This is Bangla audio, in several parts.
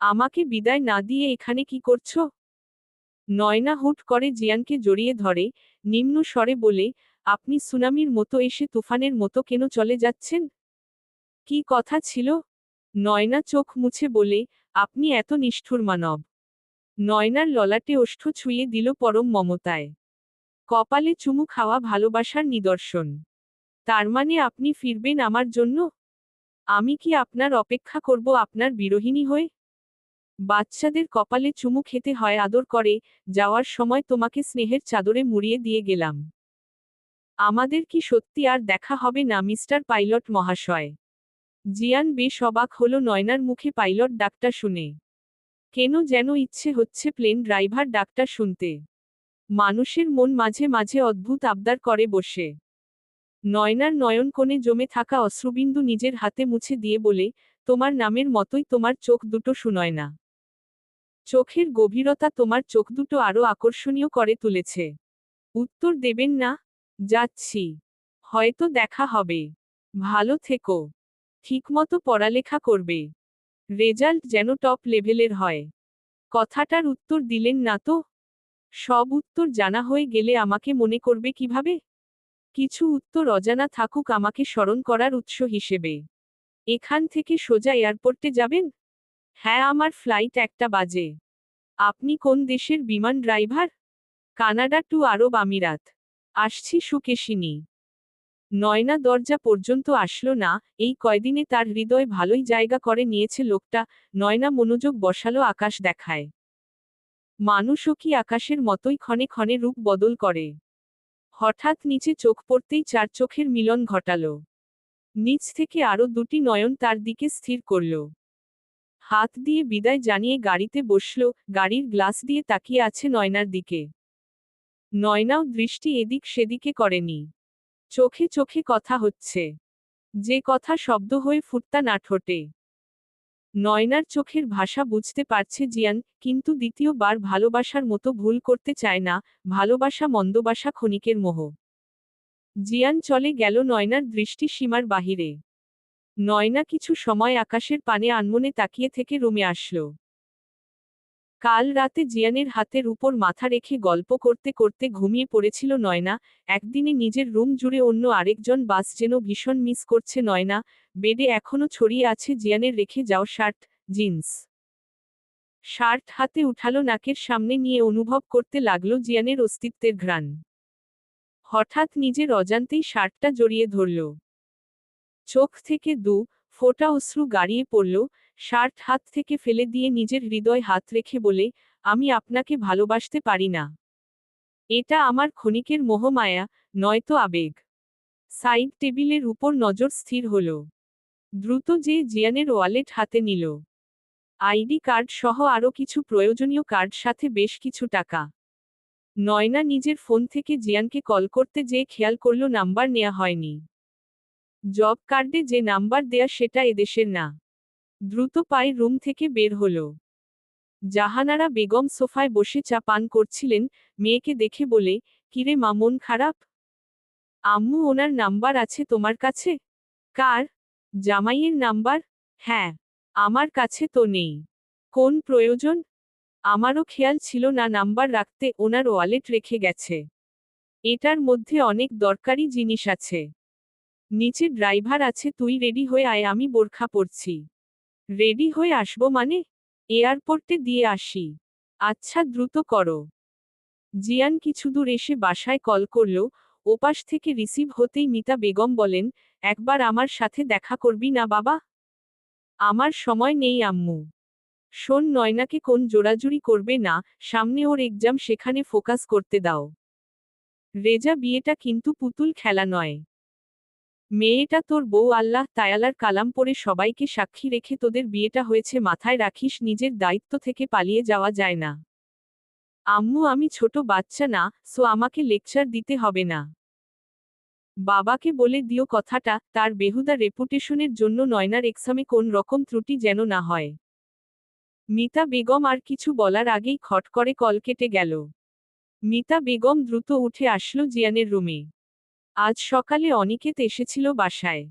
আমাকে বিদায় না দিয়ে এখানে কি করছ? নয়না হুট করে জিয়ানকে জড়িয়ে ধরে, নিম্ন স্বরে বলে, আপনি সুনামির মতো এসে তুফানের মতো কেন চলে যাচ্ছেন? কি কথা ছিল? নয়না চোখ মুছে বলে, আপনি এত নিষ্ঠুর মানব। নয়নার ললাটে ওষ্ঠ ছুঁয়ে দিল পরম মমতায়। কপালে চুমু খাওয়া ভালোবাসার নিদর্শন। তার মানে আপনি ফিরবেন আমার জন্য? আমি কি আপনার অপেক্ষা করব আপনার বিরোহিনী হয়ে? বাচ্চাদের কপালে চুমু খেতে হয় আদর করে, যাওয়ার সময় তোমাকে স্নেহের চাদরে মুড়িয়ে দিয়ে গেলাম। আমাদের কি সত্যি আর দেখা হবে না, মিস্টার পাইলট মহাশয়? জিয়ান বেশ অবাক হলো, নয়নার মুখে পাইলট ডাকটা শুনে। কেন যেন ইচ্ছে হচ্ছে প্লেন ড্রাইভার ডাকটা শুনতে। মানুষের মন মাঝে মাঝে অদ্ভুত আবদার করে বসে। নয়নার নয়ন কোণে জমে থাকা অশ্রুবিন্দু নিজের হাতে মুছে দিয়ে বলে, তোমার নামের মতোই তোমার চোখ দুটো শুনয় না। চোখের গভীরতা তোমার চোখ দুটো আরও আকর্ষণীয় করে তুলেছে। উত্তর দেবেন না, যাচ্ছি। হয়তো দেখা হবে। ভালো থেকো। ঠিকমতো পড়ালেখা করবে। রেজাল্ট যেন টপ লেভেলের হয়। কথাটার উত্তর দিলেন না তো? সব উত্তর জানা হয়ে গেলে আমাকে মনে করবে কীভাবে? কিছু উত্তর অজানা থাকুক আমাকে স্মরণ করার উৎস হিসেবে। এখান থেকে সোজা এয়ারপোর্টে যাবেন? হ্যাঁ আমার ফ্লাইট একটা বাজে। আপনি কোন দেশের বিমান ড্রাইভার কানাডা টু আরব আমিরাত। আসছি সুকেশিনী। নয়না দরজা পর্যন্ত আসলো না, এই কয়দিনে তার হৃদয় ভালোই জায়গা করে নিয়েছে লোকটা, নয়না মনোযোগ বসালো আকাশ দেখায়। মানুষও কি আকাশের মতোই ক্ষণে ক্ষণে রূপ বদল করে। হঠাৎ নিচে চোখ পড়তেই চার চোখের মিলন ঘটালো। নিচ থেকে আরও দুটি নয়ন তার দিকে স্থির করল। হাত দিয়ে বিদায় জানিয়ে গাড়িতে বসল, গাড়ির গ্লাস দিয়ে তাকিয়ে আছে নয়নার দিকে। নয়নাও দৃষ্টি এদিক সেদিকে করেনি। চোখে চোখে কথা হচ্ছে। যে কথা শব্দ হয়ে ফুটতা না ঠোঁটে। নয়নার চোখের ভাষা বুঝতে পারছে জিয়ান, কিন্তু দ্বিতীয়বার ভালোবাসার মতো ভুল করতে চায় না, ভালোবাসা মন্দবাসা ক্ষণিকের মোহ। জিয়ান চলে গেল নয়নার দৃষ্টি সীমার বাহিরে। নয়না কিছু সময় আকাশের পানে আনমনে তাকিয়ে থেকে রুমে আসল। কাল রাতে জিয়ানের হাতের উপর মাথা রেখে গল্প করতে করতে ঘুমিয়ে পড়েছিল নয়না, একদিনে নিজের রুম জুড়ে অন্য আরেকজন বাস যেন ভীষণ মিস করছে নয়না, বেডে এখনও ছড়িয়ে আছে জিয়ানের রেখে যাও শার্ট, জিন্স। শার্ট হাতে উঠালো নাকের সামনে নিয়ে অনুভব করতে লাগল জিয়ানের অস্তিত্বের ঘ্রাণ। হঠাৎ নিজের অজান্তেই শার্টটা জড়িয়ে ধরল। চোখ থেকে দু ফোটা অশ্রু গাড়িয়ে পড়ল, শার্ট হাত থেকে ফেলে দিয়ে নিজের হৃদয় হাত রেখে বলে, আমি আপনাকে ভালোবাসতে পারি না। এটা আমার ক্ষণিকের মোহমায়া, নয়তো আবেগ সাইড টেবিলের উপর নজর স্থির হল। দ্রুত যে জিয়ানের ওয়ালেট হাতে নিল। আইডি কার্ড সহ আরও কিছু প্রয়োজনীয় কার্ড সাথে বেশ কিছু টাকা। নয়না নিজের ফোন থেকে জিয়ানকে কল করতে যেয়ে খেয়াল করল, নাম্বার নেওয়া হয়নি। জব কার্ডে যে নাম্বার দেয়া সেটা এদেশের না। দ্রুত পায়ে রুম থেকে বের হল। জাহানারা বেগম সোফায় বসে চা পান করছিলেন, মেয়েকে দেখে বলে, কিরে মা, মন খারাপ? আম্মু, ওনার নাম্বার আছে তোমার কাছে? কার? জামাইয়ের নাম্বার? হ্যাঁ আমার কাছে তো নেই। কোন প্রয়োজন? আমারও খেয়াল ছিল না নাম্বার রাখতে, ওনার ওয়ালেট রেখে গেছে। এটার মধ্যে অনেক দরকারি জিনিস আছে। নিচে ড্রাইভার আছে, তুই রেডি হয়ে আয়, আমি বোরখা পরছি। রেডি হয়ে আসব মানে? এয়ারপোর্টে দিয়ে আসি। আচ্ছা দ্রুত করো। জিয়ান কিছু দূর এসে বাসায় কল করল, ওপাশ থেকে রিসিভ হতেই মিতা বেগম বলেন, একবার আমার সাথে দেখা করবি না বাবা? আমার সময় নেই আম্মু। শোন, নয়নাকে কোন জোরাজুরি করবে না, সামনে ওর এক্সাম সেখানে ফোকাস করতে দাও। রেজা বিয়েটা কিন্তু পুতুল খেলা নয়। মেয়েটা তোর বউ আল্লাহ তায়ালার কালাম পরে সবাইকে সাক্ষী রেখে তোদের বিয়েটা হয়েছে মাথায় রাখিস, নিজের দায়িত্ব থেকে পালিয়ে যাওয়া যায় না। আম্মু, আমি ছোট বাচ্চা না, সো আমাকে লেকচার দিতে হবে না। বাবাকে বলে দিও কথাটা, তার বেহুদা রেপুটেশনের জন্য নয়নার এক্সামে কোন রকম ত্রুটি যেন না হয়। মিতা বেগম আর কিছু বলার আগেই খট করে কল কেটে গেল। মিতা বেগম দ্রুত উঠে আসলো জিয়ানের রুমে। আজ সকালে অনিকেত এসেছিল বাসায়।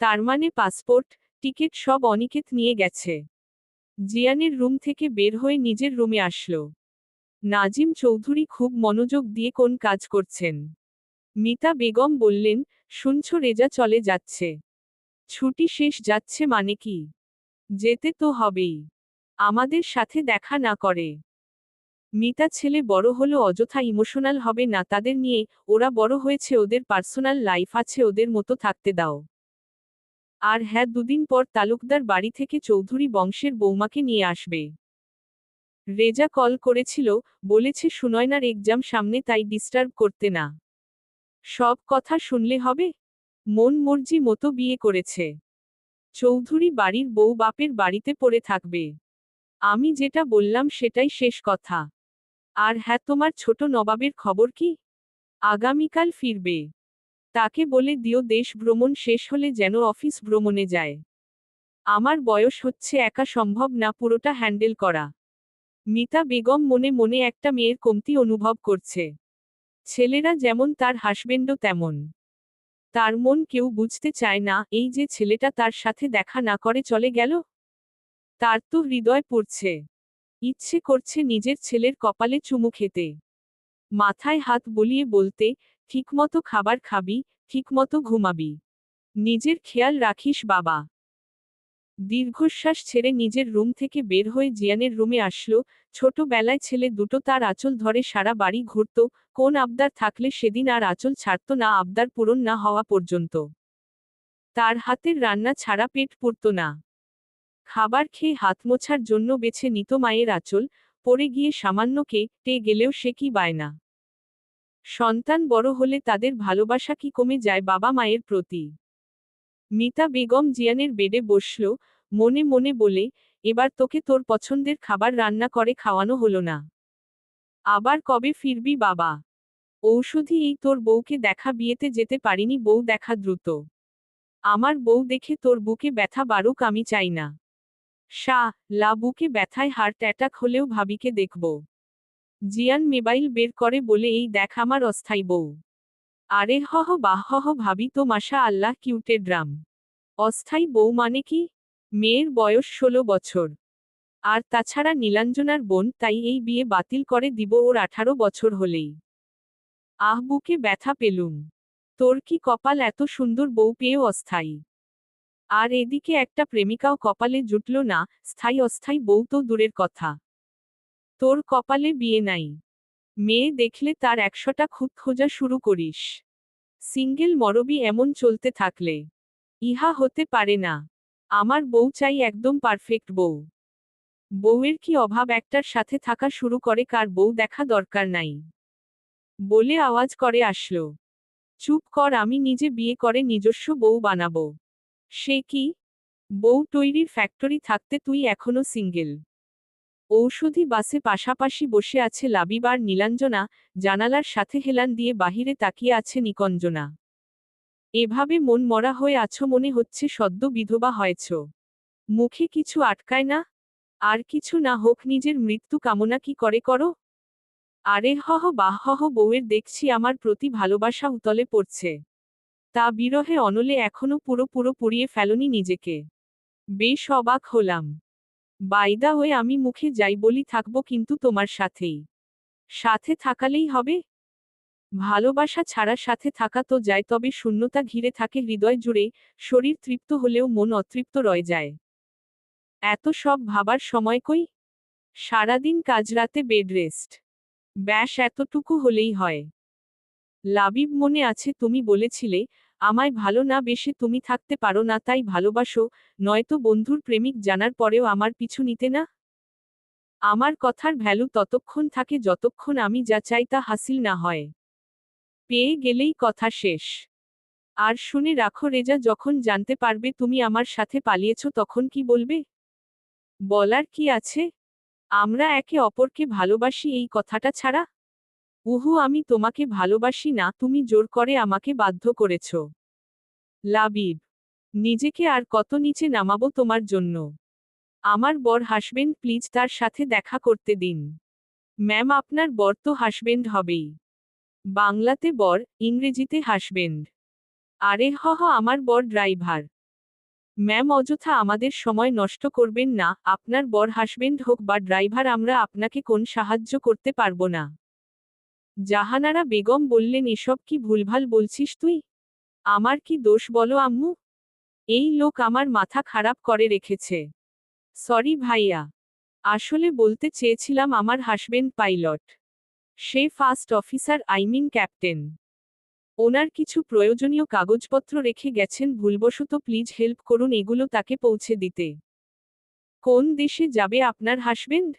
তার মানে পাসপোর্ট, টিকিট সব অনিকেত নিয়ে গেছে। জিয়ানের রুম থেকে বের হয়ে নিজের রুমে আসলো। নাজিম চৌধুরী খুব মনোযোগ দিয়ে কোন কাজ করছেন? মিতা বেগম বললেন, শুনছ রেজা চলে যাচ্ছে। ছুটি শেষ যাচ্ছে মানে কি? যেতে তো হবেই। আমাদের সাথে দেখা না করে। মিতা ছেলে বড় হলো অযথা ইমোশনাল হবে না, তাদের নিয়ে ওরা বড় হয়েছে, ওদের পার্সোনাল লাইফ আছে, ওদের মতো থাকতে দাও। আর হ্যাঁ দুদিন পর তালুকদার বাড়ি থেকে চৌধুরী বংশের বৌমাকে নিয়ে আসবে। রেজা কল করেছিল, বলেছে, সুনয়নার এক্সাম সামনে, তাই ডিস্টার্ব করতে না। সব কথা শুনলে হবে? মন মর্জি মতো বিয়ে করেছে। চৌধুরী বাড়ির বউ বাপের বাড়িতে পড়ে থাকবে। আমি যেটা বললাম, সেটাই শেষ কথা। আর হ্যাঁ তোমার ছোট নবাবের খবর কি? আগামীকাল ফিরবে। তাকে বলে দিও, দেশ ভ্রমণ শেষ হলে যেন অফিস ভ্রমণে যায়। আমার বয়স হচ্ছে একা সম্ভব না, পুরোটা হ্যান্ডেল করা। মিতা বেগম মনে মনে একটা মেয়ের কমতি অনুভব করছে। ছেলেরা যেমন তার হাসবেন্ডও তেমন। তার মন কেউ বুঝতে চায় না, এই যে ছেলেটা তার সাথে দেখা না করে চলে গেল? তার তো হৃদয় পড়ছে। ইচ্ছে করছে নিজের ছেলের কপালে চুমু খেতে। মাথায় হাত বলিয়ে বলতে, ঠিকমতো খাবার খাবি, ঠিকমতো ঘুমাবি। নিজের খেয়াল রাখিস, বাবা। দীর্ঘশ্বাস ছেড়ে নিজের রুম থেকে বের হয়ে জিয়ানের রুমে আসলো। ছোটবেলায় ছেলে দুটো তার আঁচল ধরে সারা বাড়ি ঘুরত। কোন আবদার থাকলে সেদিন আর আঁচল ছাড়ত না, আবদার পূরণ না হওয়া পর্যন্ত। তার হাতের রান্না ছাড়া পেট পুরত না। খাবার খেয়ে হাত মোছার জন্য বেছে নিত মায়ের আঁচল, পড়ে গিয়ে সামান্য কেটে গেলেও সে কি বায়না সন্তান বড় হলে তাদের ভালোবাসা কি কমে যায় বাবা মায়ের প্রতি? মিতা বেগম জিয়ানের বেডে বসল, মনে মনে বলে, এবার তোকে তোর পছন্দের খাবার রান্না করে খাওয়ানো হলো না। আবার কবে ফিরবি বাবা? ঔষধি এই তোর বউকে দেখা বিয়েতে যেতে পারিনি, বউ দেখা দ্রুত। আমার বউ দেখে তোর বুকে ব্যথা বাড়ুক আমি চাই না। শাহ লা বুকে ব্যথায় হার্ট অ্যাটাক হলেও ভাবিকে দেখব। জিয়ান মোবাইল বের করে বলে, এই দেখ আমার অস্থায়ী বউ। আরে হহ বাহ হহ ভাবি তো মাশা আল্লাহ কিউটে ড্রাম। অস্থায়ী বউ মানে কি? মেয়ের বয়স ষোলো বছর। আর তাছাড়া নীলাঞ্জনার বোন, তাই এই বিয়ে বাতিল করে দিব ওর আঠারো বছর হলেই। আহ, বুকে ব্যথা পেলুম। তোর কি কপাল এত সুন্দর বউ পেয়েও অস্থায়ী? আর এদিকে একটা প্রেমিকাও কপালে জুটল না, স্থায়ী অস্থায়ী বউ তো দূরের কথা। তোর কপালে বিয়ে নাই। মেয়ে দেখলে তার একশোটা খুদ খোঁজা শুরু করিস। সিঙ্গেল মরবি এমন চলতে থাকলে। ইহা হতে পারে না। আমার বউ চাই একদম পারফেক্ট বউ। বউয়ের কি অভাব একটার সাথে থাকা শুরু করে কার বউ দেখা দরকার নাই। বলে আওয়াজ করে আসলো। চুপ কর আমি নিজে বিয়ে করে নিজস্ব বউ বানাবো। সে কি? বউ তৈরির ফ্যাক্টরি থাকতে তুই এখনও সিঙ্গেল। ঔষধি বাসে পাশাপাশি বসে আছে লাবিবার নীলাঞ্জনা, জানালার সাথে হেলান দিয়ে বাহিরে তাকিয়ে আছে নিকঞ্জনা। এভাবে মন মরা হয়ে আছো মনে হচ্ছে সদ্য বিধবা হয়েছ। মুখে কিছু আটকায় না? আর কিছু না হোক নিজের মৃত্যু কামনা কি করে করো? আরে হহ, বাহ হহ, বউয়ের দেখছি আমার প্রতি ভালোবাসা উতলে পড়ছে। তা বিরহে অনলে এখনও পুরো পুরো পুড়িয়ে ফেলনি নিজেকে। বেশ অবাক হলাম। বাইদা হয়ে আমি মুখে যাই বলি থাকব কিন্তু তোমার সাথেই। সাথে থাকালেই হবে? ভালোবাসা ছাড়া সাথে থাকা তো যায়, তবে শূন্যতা ঘিরে থাকে হৃদয় জুড়ে, শরীর তৃপ্ত হলেও মন অতৃপ্ত রয়ে যায়। এত সব ভাবার সময় কই? সারাদিন কাজ রাতে বেড রেস্ট। ব্যাস এতটুকু হলেই হয়। লাবিব মনে আছে তুমি বলেছিলে আমায় ভালো না বেশে তুমি থাকতে পারো না, তাই ভালোবাসো। নয়তো বন্ধুর প্রেমিক জানার পরেও আমার পিছু নিতে না? আমার কথার ভ্যালু ততক্ষণ থাকে যতক্ষণ আমি যা চাই তা হাসিল না হয়। পেয়ে গেলেই কথা শেষ। আর শুনে রাখো রেজা, যখন জানতে পারবে তুমি আমার সাথে পালিয়েছ তখন কি বলবে? বলার কি আছে? আমরা একে অপরকে ভালোবাসি এই কথাটা ছাড়া? উহু, আমি তোমাকে ভালোবাসি না, তুমি জোর করে আমাকে বাধ্য করেছ। লাবিব, নিজেকে আর কত নিচে নামাবো তোমার জন্য? আমার বর হাসবেন্ড প্লিজ তার সাথে দেখা করতে দিন। ম্যাম আপনার বর তো হাসবেন্ড হবেই। বাংলাতে বর, ইংরেজিতে হাসবেন্ড আরে হ হ, আমার বর ড্রাইভার ম্যাম অযথা আমাদের সময় নষ্ট করবেন না, আপনার বর হাসবেন্ড হোক বা ড্রাইভার আমরা আপনাকে কোন সাহায্য করতে পারব না। জাহানারা বেগম বললেন, এসব কি ভুলভাল বলছিস তুই? আমার কি দোষ বলো আম্মু? এই লোক আমার মাথা খারাপ করে রেখেছে। সরি ভাইয়া। আসলে বলতে চেয়েছিলাম আমার husband pilot. Say first officer, I mean captain. ওনার কিছু প্রয়োজনীয় কাগজপত্র রেখে গেছেন, ভুলবশত প্লিজ হেল্প করুন, এগুলো তাকে পৌঁছে দিতে। কোন দেশে যাবে আপনার হাসবেন্ড?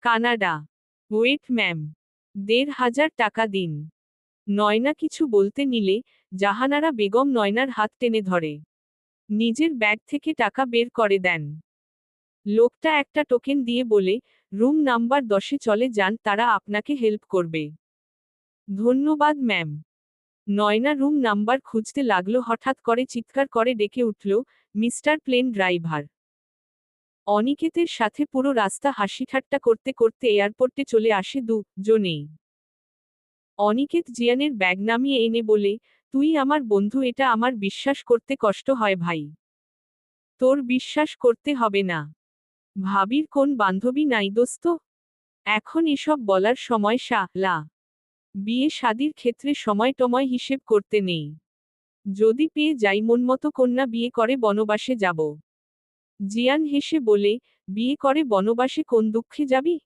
কানাডা। Wait, ma'am. দেড় হাজার টাকা দিন। নয়না কিছু বলতে নিলে জাহানারা বেগম নয়নার হাত টেনে ধরে। নিজের ব্যাগ থেকে টাকা বের করে দেন। লোকটা একটা টোকেন দিয়ে বলে, রুম নাম্বার দশে চলে যান, তারা আপনাকে হেল্প করবে। ধন্যবাদ, ম্যাম। নয়না রুম নাম্বার খুঁজতে লাগল, হঠাৎ করে চিৎকার করে ডেকে উঠল, মিস্টার প্লেন ড্রাইভার। অনিকেতের সাথে পুরো রাস্তা হাসিঠাট্টা করতে করতে এয়ারপোর্টে চলে আসে দু জনেই। অনিকেত জিয়ানের ব্যাগ নামিয়ে এনে বলে, তুই আমার বন্ধু, এটা আমার বিশ্বাস করতে কষ্ট হয় ভাই। তোর বিশ্বাস করতে হবে না। ভাবির কোন বান্ধবী নাই দোস্ত। এখন এসব বলার সময় সা লা। বিয়ে শাদির ক্ষেত্রে সময় টময় হিসেব করতে নেই। যদি পেয়ে যাই মনমতো কন্যা বিয়ে করে বনবাসে যাব। জিয়ান হেসে বলে, বিয়ে করে বনবাসে কোন দুঃখে যাবি?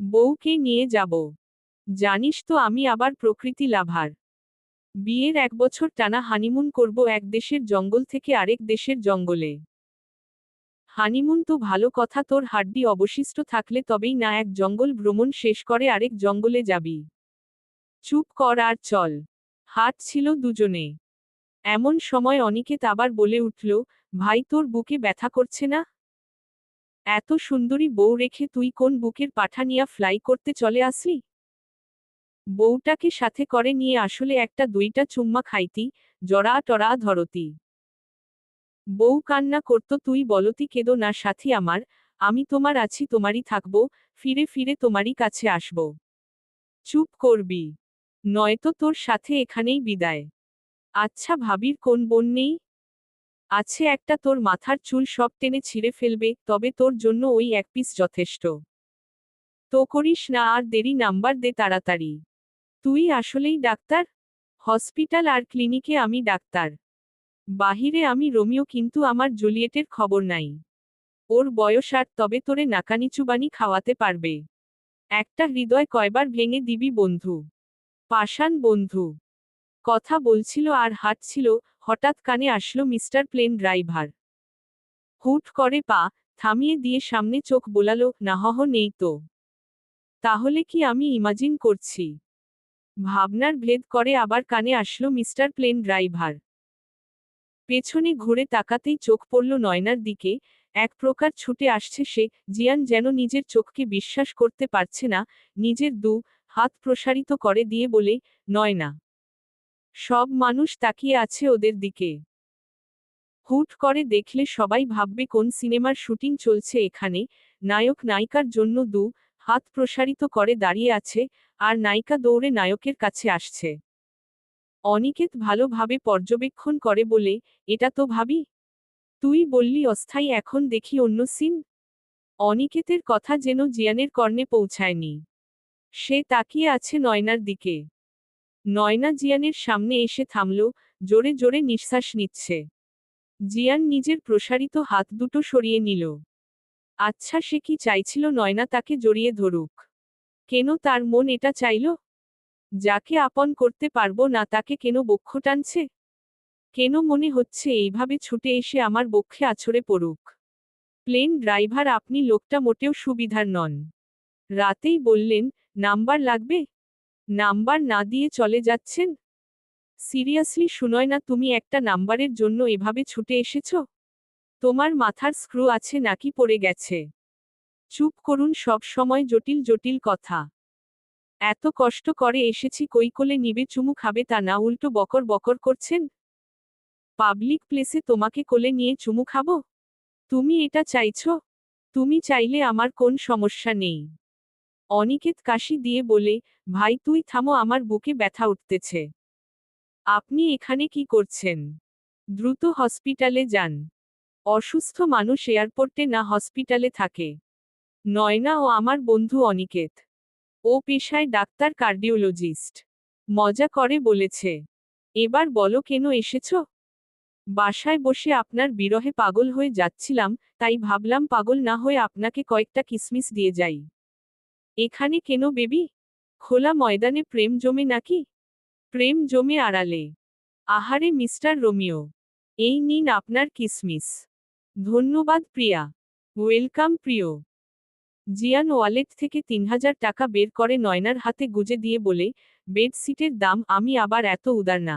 বউকে নিয়ে যাব। জানিস তো আমি আবার প্রকৃতি লাভার। বিয়ের এক বছর টানা হানিমুন করব এক দেশের জঙ্গল থেকে আরেক দেশের জঙ্গলে। হানিমুন তো ভালো কথা, তোর হাড্ডি অবশিষ্ট থাকলে তবেই না এক জঙ্গল ভ্রমণ শেষ করে আরেক জঙ্গলে যাবি। চুপ কর আর চল। হাত ছিল দুজনে। এমন সময় অনিকেত আবার বলে উঠল ভাই, তোর বুকে ব্যথা করছে না? এত সুন্দরী বউ রেখে তুই কোন বুকের পাঠা নিয়া ফ্লাই করতে চলে আসলি? বউটাকে সাথে করে নিয়ে আসলে একটা দুইটা চুম্মা খাইতি, জড়া টরা ধরতি। বউ কান্না করত, তুই বলতি কেদো না সাথী আমার, আমি তোমার আছি, তোমারই থাকব, ফিরে ফিরে তোমারই কাছে আসব। চুপ করবি, নয়তো তোর সাথে এখানেই বিদায়। আচ্ছা ভাবির কোন বোন নেই? আছে একটা তোর মাথার চুল সব টেনে ছিঁড়ে ফেলবে, তবে তোর জন্য ওই এক পিস যথেষ্ট। তো করিস না আর দেরি নাম্বার দে তাড়াতাড়ি। তুই আসলেই ডাক্তার? হসপিটাল আর ক্লিনিকে আমি ডাক্তার। বাহিরে আমি রোমিও কিন্তু আমার জুলিয়েটের খবর নাই। ওর বয়স আর তবে তোরে নাকানিচুবানি খাওয়াতে পারবে। একটা হৃদয় কয়বার ভেঙে দিবি বন্ধু। পাষাণ বন্ধু। কথা বলছিল আর হাঁটছিল হঠাৎ কানে আসলো মিস্টার প্লেন ড্রাইভার। হুট করে পা থামিয়ে দিয়ে সামনে চোখ বোলালো, নাহহ, নেই তো। তাহলে কি আমি ইমাজিন করছি? ভাবনার ভেদ করে আবার কানে আসলো মিস্টার প্লেন ড্রাইভার। পেছনে ঘুরে তাকাতেই চোখ পড়ল নয়নার দিকে, এক প্রকার ছুটে আসছে সে, জিয়ান যেন নিজের চোখকে বিশ্বাস করতে পারছে না, নিজের দু হাত প্রসারিত করে দিয়ে বলে, নয়না সব মানুষ তাকিয়ে আছে ওদের দিকে। হুট করে দেখলে সবাই ভাববে কোন সিনেমার শুটিং চলছে এখানে, নায়ক নায়িকার জন্য দু হাত প্রসারিত করে দাঁড়িয়ে আছে, আর নায়িকা দৌড়ে নায়কের কাছে আসছে। অনিকেত ভালোভাবে পর্যবেক্ষণ করে বলে, এটা তো ভাবি। তুই বললি অস্থায়ী, এখন দেখি অন্য সিন? অনিকেতের কথা যেন জিয়ানের কর্ণে পৌঁছায়নি। সে তাকিয়ে আছে নয়নার দিকে। নয়না জিয়ানের সামনে এসে থামল, জোরে জোরে নিঃশ্বাস নিচ্ছে। জিয়ান নিজের প্রসারিত হাত দুটো সরিয়ে নিল। আচ্ছা সে কি চাইছিল নয়না তাকে জড়িয়ে ধরুক? কেন তার মন এটা চাইল? যাকে আপন করতে পারব না তাকে কেন বক্ষ টানছে? কেন মনে হচ্ছে এইভাবে ছুটে এসে আমার বক্ষে আছড়ে পড়ুক? প্লেন ড্রাইভার, আপনি লোকটা মোটেও সুবিধার নন। রাতেই বললেন, নাম্বার লাগবে? নাম্বার না দিয়ে চলে যাচ্ছেন? সিরিয়াসলি শুনয় না তুমি একটা নাম্বারের জন্য এভাবে ছুটে এসেছ? তোমার মাথার স্ক্রু আছে নাকি পড়ে গেছে? চুপ করুন, সব সময় জটিল জটিল কথা। এত কষ্ট করে এসেছি, কই কোলে নিবে, চুমু খাবে তা না, উল্টো বকর বকর করছেন? পাবলিক প্লেসে তোমাকে কোলে নিয়ে চুমু খাব? তুমি এটা চাইছো? তুমি চাইলে আমার কোন সমস্যা নেই। অনিকেত কাশি দিয়ে বলে, ভাই, তুই থামো, আমার বুকে ব্যথা উঠতেছে। আপনি এখানে কি করছেন? দ্রুত হসপিটালে যান। অসুস্থ মানুষ এয়ারপোর্টে না হসপিটালে থাকে। নয়না ও আমার বন্ধু অনিকেত। ও পেশায় ডাক্তার কার্ডিওলজিস্ট। মজা করে বলেছে। এবার বলো, কেন এসেছ? বাসায় বসে আপনার বিরহে পাগল হয়ে যাচ্ছিলাম, তাই ভাবলাম পাগল না হয়ে আপনাকে কয়েকটা কিসমিস দিয়ে যাই। এখানে কেন বেবি? খোলা ময়দানে প্রেম জমে নাকি? প্রেম জমে আড়ালে। আহারে মিস্টার রোমিও, এই নিন আপনার কিসমিস। ধন্যবাদ প্রিয়া। ওয়েলকাম প্রিয়। জিয়ান ওয়ালেট থেকে তিন হাজার টাকা বের করে নয়নার হাতে গুজে দিয়ে বলে, বেডশিটের দাম আমি আবার এত উদার না।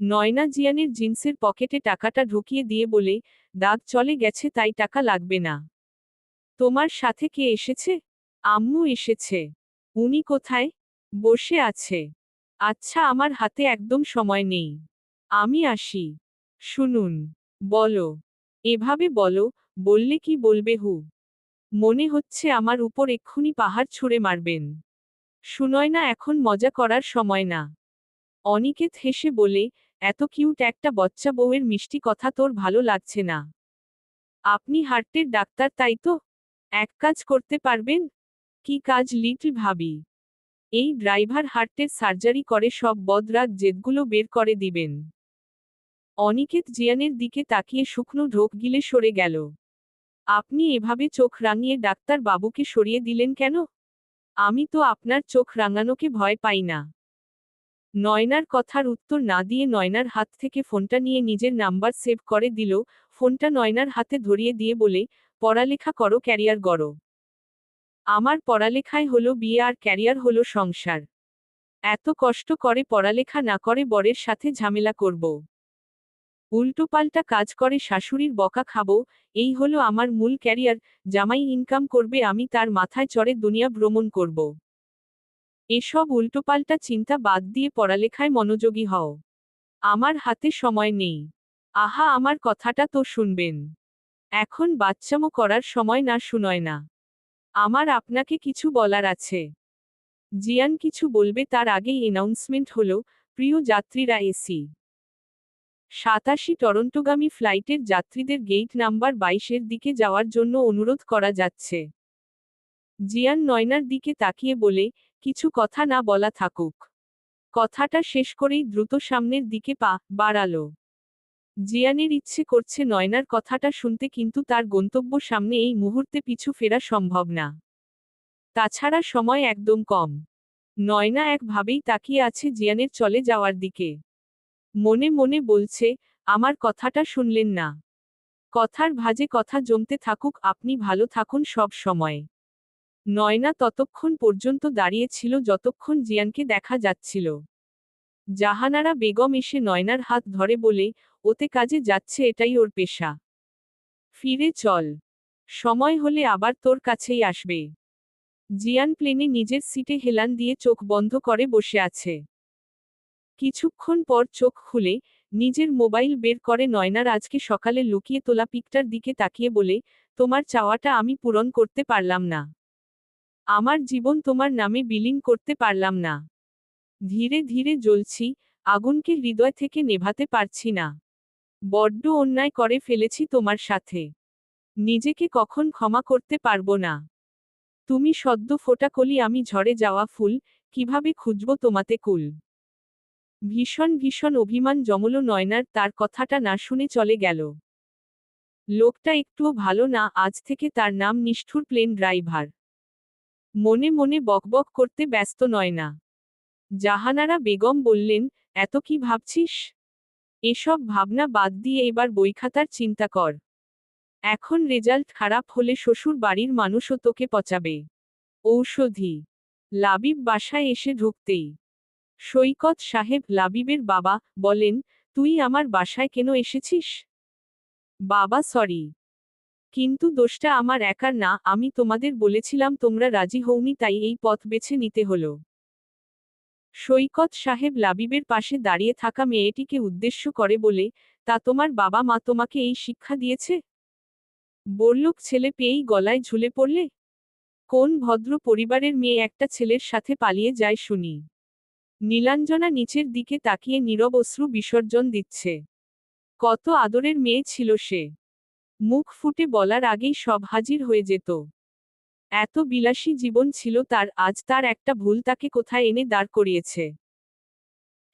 নয়না জিয়ানের জিন্সের পকেটে টাকাটা ঢুকিয়ে দিয়ে বলে, দাগ চলে গেছে তাই টাকা লাগবে না। তোমার সাথে কে এসেছে? আম্মু এসেছে। উনি কোথায়? বসে আছে। আচ্ছা আমার হাতে একদম সময় নেই। আমি আসি। শুনুন। বলো। এভাবে বলো, বললে কি বলবে হু? মনে হচ্ছে আমার উপর এক্ষুনি পাহাড় ছুঁড়ে মারবেন। শুনয় না এখন মজা করার সময় না। অনিকেত হেসে বলে, এত কিউট একটা বচ্চা বউয়ের মিষ্টি কথা তোর ভালো লাগছে না। আপনি হার্টের ডাক্তার, তাই তো? এক কাজ করতে পারবেন কি কাজ লিটল ভাবি। এই ড্রাইভার হার্টের সার্জারি করে সব বদরাগ জেদগুলো বের করে দিবেন। অনিকেত জিয়ানের দিকে তাকিয়ে শুকনো ঢোক গিলে সরে গেল। আপনি এভাবে চোখ রাঙিয়ে ডাক্তার বাবুকে সরিয়ে দিলেন কেন? আমি তো আপনার চোখ রাঙানোকে ভয় পাই না। নয়নার কথার উত্তর না দিয়ে নয়নার হাত থেকে ফোনটা নিয়ে নিজের নাম্বার সেভ করে দিল। ফোনটা নয়নার হাতে ধরিয়ে দিয়ে বলে, পড়ালেখা করো, ক্যারিয়ার গড়ো। আমার পড়ালেখায় হলো বিয়ে আর ক্যারিয়ার হলো সংসার। এত কষ্ট করে পড়ালেখা না করে বরের সাথে ঝামেলা করব। উল্টোপাল্টা কাজ করে শাশুড়ির বকা খাব, এই হলো আমার মূল ক্যারিয়ার, জামাই ইনকাম করবে আমি তার মাথায় চড়ে দুনিয়া ভ্রমণ করব। এসব উল্টোপাল্টা চিন্তা বাদ দিয়ে পড়ালেখায় মনোযোগী হও। আমার হাতে সময় নেই। আহা, আমার কথাটা তো শুনবেন। এখন বাচ্চামো করার সময় না, শুনয় না। আমার আপনাকে কিছু বলার আছে। জিয়ান কিছু বলবে তার আগেই অ্যানাউন্সমেন্ট হল, প্রিয় যাত্রীরা এসি। সাতাশি টরন্টোগামী ফ্লাইটের যাত্রীদের গেট নাম্বার বাইশের দিকে যাওয়ার জন্য অনুরোধ করা যাচ্ছে। জিয়ান নয়নার দিকে তাকিয়ে বলে, কিছু কথা না বলা থাকুক। কথাটা শেষ করেই দ্রুত সামনের দিকে পা বাড়ালো। জিয়ানের ইচ্ছে করছে নয়নার কথাটা শুনতে কিন্তু তার গন্তব্য সামনে এই মুহূর্তে পিছু ফেরা সম্ভব না। তাছাড়া সময় একদম কম। নয়না একভাবেই তাকিয়ে আছে জিয়ানের চলে যাওয়ার দিকে। মনে মনে বলছে, আমার কথাটা শুনলেন না। কথার ভাজে কথা জমতে থাকুক, আপনি ভালো থাকুন সব সময়। নয়না ততক্ষণ পর্যন্ত দাঁড়িয়েছিল যতক্ষণ জিয়ানকে দেখা যাচ্ছিল। জাহানারা বেগম এসে নয়নার হাত ধরে বলে, ওতে কাজে যাচ্ছে এটাই ওর পেশা। ফিরে চল। সময় হলে আবার তোর কাছেই আসবে জিয়ান প্লেনে নিজের সিটে হেলান দিয়ে চোখ বন্ধ করে বসে আছে। কিছুক্ষণ পর চোখ খুলে নিজের মোবাইল বের করে নয়নার আজকে সকালে লুকিয়ে তোলা পিকটার দিকে তাকিয়ে বলে, তোমার চাওয়াটা আমি পূরণ করতে পারলাম না। আমার জীবন তোমার নামে বিলীন করতে পারলাম না। ধীরে ধীরে জ্বলছি, আগুনকে হৃদয় থেকে নেভাতে পারছি না। বড্ড অন্যায় করে ফেলেছি তোমার সাথে। নিজেকে কখন ক্ষমা করতে পারব না। তুমি সদ্য ফোটা কলি আমি ঝরে যাওয়া ফুল, কীভাবে খুঁজব তোমাতে কুল? ভীষণ ভীষণ অভিমান জমল নয়নার, তার কথাটা না শুনে চলে গেল। লোকটা একটুও ভালো না, আজ থেকে তার নাম নিষ্ঠুর প্লেন ড্রাইভার। মনে মনে বকবক করতে ব্যস্ত নয় না জাহানারা বেগম বললেন, এত কি ভাবছিস? এসব ভাবনা বাদ দিয়ে এবার বইখাতার চিন্তা কর। এখন রেজাল্ট খারাপ হলে শ্বশুর বাড়ির মানুষও তোকে পচাবে। ঔষধি। লাবিব বাসায় এসে ঢুকতেই। সৈকত সাহেব লাবিবের বাবা বলেন, তুই আমার বাসায় কেন এসেছিস? বাবা, সরি। কিন্তু দোষটা আমার একার না, আমি তোমাদের বলেছিলাম তোমরা রাজি হওনি, তাই এই পথ বেছে নিতে হলো। সৈকত সাহেব লাবিবের পাশে দাঁড়িয়ে থাকা মেয়েটিকে উদ্দেশ্য করে বলে, তা তোমার বাবা মা তোমাকে এই শিক্ষা দিয়েছে? বললুক ছেলে পেয়েই গলায় ঝুলে পড়লে। কোন ভদ্র পরিবারের মেয়ে একটা ছেলের সাথে পালিয়ে যায় শুনি। নীলাঞ্জনা নিচের দিকে তাকিয়ে নীরব অশ্রু বিসর্জন দিচ্ছে। কত আদরের মেয়ে ছিল সে। মুখ ফুটে বলার আগেই সব হাজির হয়ে যেত। এত বিলাসী জীবন ছিল তার, আজ তার একটা ভুল তাকে কোথায় এনে দাঁড় করিয়েছে।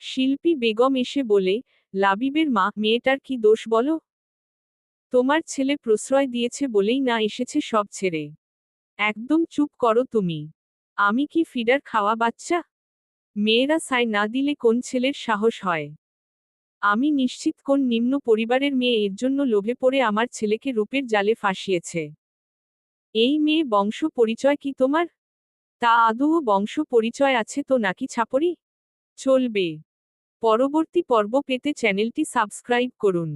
শিল্পী বেগম এসে বলে, লাবিবের মা, মেয়েটার কি দোষ বলো? তোমার ছেলে প্রশ্রয় দিয়েছে বলেই না এসেছে সব ছেড়ে। একদম চুপ করো তুমি। আমি কি ফিডার খাওয়া বাচ্চা? মেয়েরা সাই না দিলে কোন ছেলের সাহস হয়? আমি নিশ্চিত কোন নিম্ন পরিবারের মেয়ে এর জন্য লোভে পড়ে আমার ছেলেকে রূপের জালে ফাঁসিয়েছে। এই মেয়ে বংশ পরিচয় কি তোমার? তা আদৌ বংশ পরিচয় আছে তো নাকি ছাপরি চলবে। পরবর্তী পর্ব পেতে চ্যানেলটি সাবস্ক্রাইব করুন।